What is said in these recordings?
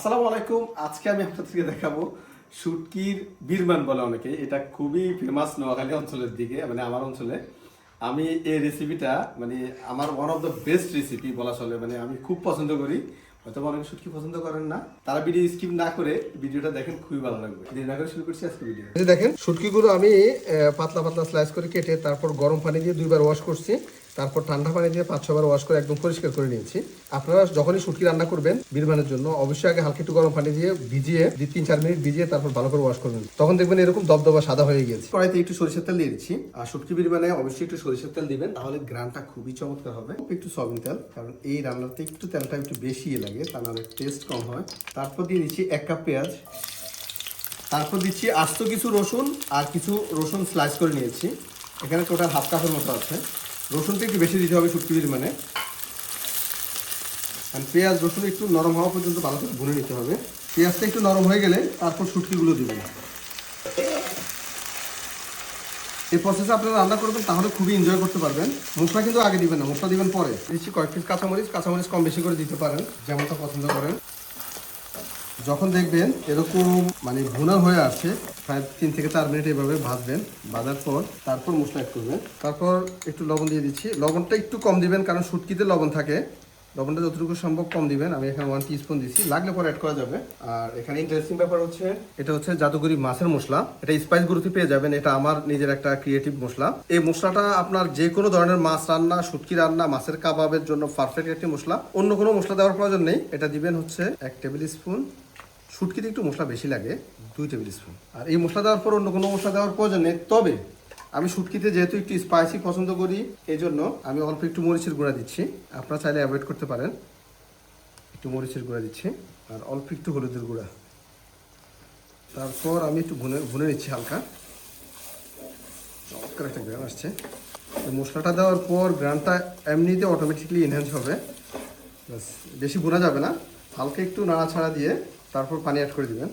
আসসালামু আলাইকুম। আজকে আমি আপনাদেরকে দেখাবো শুটকির বীরমান বলে অনেকে। এটা খুবই ফেমাস নোয়াখালী অঞ্চলের দিকে মানে আমার অঞ্চলে। আমি এই রেসিপিটা মানে আমার one of the best recipe বলা চলে মানে আমি খুব পছন্দ করি। হয়তো অনেকে শুটকি পছন্দ করেন না। তারা ভিডিও স্কিপ না করে ভিডিওটা দেখেন, খুবই ভালো লাগবে। দেরি না করে শুরু করছি আজকে ভিডিও দেখেন, শুটকিগুলো আমি পাতলা পাতলা স্লাইস করে কেটে তারপর গরম পানি দিয়ে দুইবার ওয়াশ করছি। তারপর ঠান্ডা পানি দিয়ে পাঁচ ছবার ওয়াশ করে একদম পরিষ্কার করে নিয়েছি। আপনারা যখনই শুটকি রান্না করবেন বিরমানের জন্য অবশ্যই আগে হালকা একটু গরম পানি দিয়ে ভিজিয়ে দুই তিন চার মিনিট ভিজিয়ে তারপর ভালো করে ওয়াশ করবেন তখন দেখবেন এরকম দবদবা সাদা হয়ে গেছে কড়াইতে একটু সরিষার তেল দিয়ে দিচ্ছি। আর শুটকি বিরিয়ানি অবশ্যই একটু সরিষার তেল দিবেন, তাহলে গ্রানটা খুবই চমৎকার হবে। একটু সয়াবিন তেল, কারণ এই রান্নাতে একটু তেলটা একটু বেশি লাগে তা নাহলে টেস্ট কম হয়। তারপর দিয়ে দিচ্ছি এক কাপ পেঁয়াজ। তারপর দিচ্ছি আস্ত কিছু রসুন আর কিছু রসুন স্লাইস করে নিয়েছি। এখানে টোটাল হাফ কাপের মতো আছে। রসুনটা একটু বেশি দিতে হবে শুটকি বিরিয়ানি আর পেঁয়াজ, রসুন একটু নরম হওয়া পর্যন্ত ভালো করে ভুনে নিতে হবে। পেঁয়াজটা একটু নরম হয়ে গেলে তারপর শুটকিগুলো দিবেন। এই প্রসেসে আপনারা রান্না করবেন, তাহলে খুবই এনজয় করতে পারবেন। মশলা কিন্তু আগে দিবেন না, মশলা দিবেন পরে। দিচ্ছি কয়েক পিস কাঁচামরিচ কাঁচামরিচ কম বেশি করে দিতে পারেন, যেমনটা পছন্দ করেন। যখন দেখবেন এরকম মানে ভুনা হয়ে আসছে প্রায় তিন থেকে চার মিনিট এভাবে ভাজবেন ভাজার পর তারপর মশলা অ্যাড করবেন। তারপর একটু লবণ দিয়ে দিচ্ছি। লবণটা একটু কম দিবেন কারণ শুটকিতে লবণ থাকে। লবণটা যতটুকু সম্ভব কম দিবেন। আমি এখানে ওয়ান স্পুন দিচ্ছি। লাগলে পরে অ্যাড করা যাবে। আর এখানে ইন্টারেস্টিং ব্যাপার হচ্ছে এটা হচ্ছে জাদুগরি মাছের মশলা। এটা স্পাইস গুরুতে পেয়ে যাবেন। এটা আমার নিজের একটা ক্রিয়েটিভ মশলা। এই মশলাটা আপনার যে কোনো ধরনের মাছ রান্না শুটকি রান্না মাছের কাবাবের জন্য পারফেক্ট একটি মশলা। অন্য কোনো মশলা দেওয়ার প্রয়োজন নেই। এটা দিবেন হচ্ছে এক টেবিল স্পুন শুটকিতে একটু মশলা বেশি লাগে, দুই টেবিল স্পুন আর এই মশলা দেওয়ার পর অন্য কোনো মশলা দেওয়ার প্রয়োজন নেই। তবে আমি শুটকিতে যেহেতু একটু স্পাইসি পছন্দ করি এই জন্য আমি অল্প একটু মরিচের গুঁড়া দিচ্ছি। আপনারা চাইলে অ্যাভয়েড করতে পারেন। একটু মরিচের গুঁড়া দিচ্ছি আর অল্প একটু হলুদের গুঁড়া। তারপর আমি একটু ভুনে ভুনে নিচ্ছি হালকা। চমৎকার একটা গ্রান আসছে। মশলাটা দেওয়ার পর গ্রানটা এমনিতে অটোমেটিকলি এনহ্যান্স হবে। বেশি ভুনা যাবে না। হালকা একটু নাড়াছাড়া দিয়ে তারপর পানি অ্যাড করে দিবেন।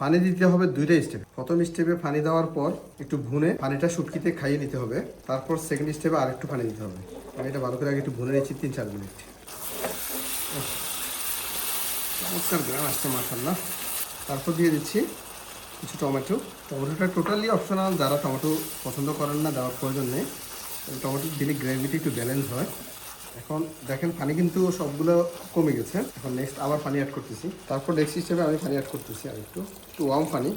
পানি দিতে হবে দুইটা স্টেপ প্রথম স্টেপে পানি দেওয়ার পর একটু ভুনে পানিটা শুটকিতে খাইয়ে নিতে হবে। তারপর সেকেন্ড স্টেপে আর একটু পানি দিতে হবে। আমি এটা ভালো করে আগে একটু ভুনে নিচ্ছি, তিন, চার মিনিট। চমৎকার গ্রাম আসছে মাসাল্লাহ তারপর দিয়ে দিচ্ছি কিছু টমেটো। টমেটোটা টোটালি অপশনাল যারা টমেটো পছন্দ করেন না, দেওয়ার প্রয়োজন নেই। টমেটো দিলে গ্রেভিটা একটু ব্যালেন্স হয়। এখন দেখেন পানি কিন্তু সবগুলো কমে গেছে। এখন নেক্সট আবার পানি অ্যাড করতেছি। তারপর নেক্সট হিসেবে আমি পানি অ্যাড করতেছি আর একটু একটু ওয়ার্ম পানি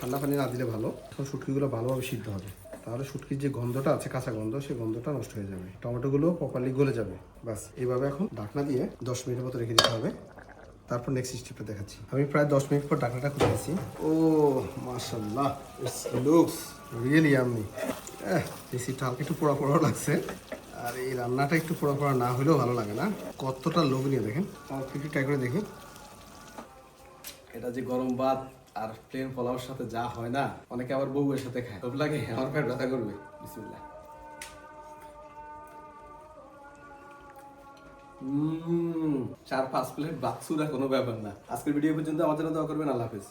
ঠান্ডা পানি না দিলে ভালো। এখন শুটকিগুলো ভালোভাবে সিদ্ধ হবে। তাহলে শুটকির যে গন্ধটা আছে, কাঁচা গন্ধ সেই গন্ধটা নষ্ট হয়ে যাবে। টমেটোগুলো প্রপারলি গলে যাবে। ব্যাস, এইভাবে এখন ঢাকনা দিয়ে দশ মিনিটের মতো রেখে দিতে হবে। তারপর নেক্সট স্টেপটা দেখাচ্ছি। আমি প্রায় দশ মিনিট পর ঢাকনাটা খুলে দিচ্ছি ও মাশাল্লাহ ইটস লুকস রিয়েলি আমি রেসিপিটা হালকা একটু পোড়া পোড়াও লাগছে। আর এই রান্নাটা একটু না হলেও ভালো লাগে না। কতটা দেখেন। করে দেখি। এটা যে গরম ভাত আর প্লেন সাথে যা হয় না, অনেকে আবার বউয়ের সাথে খায়। লাগে, আমার পেট ব্যথা করবে। বিসমিল্লাহ। চার পাঁচ প্লেট বাকসুরা কোনো ব্যাপার না। আজকের ভিডিও পর্যন্ত। জন্য দোয়া করবেন। আল্লাহ হাফেজ।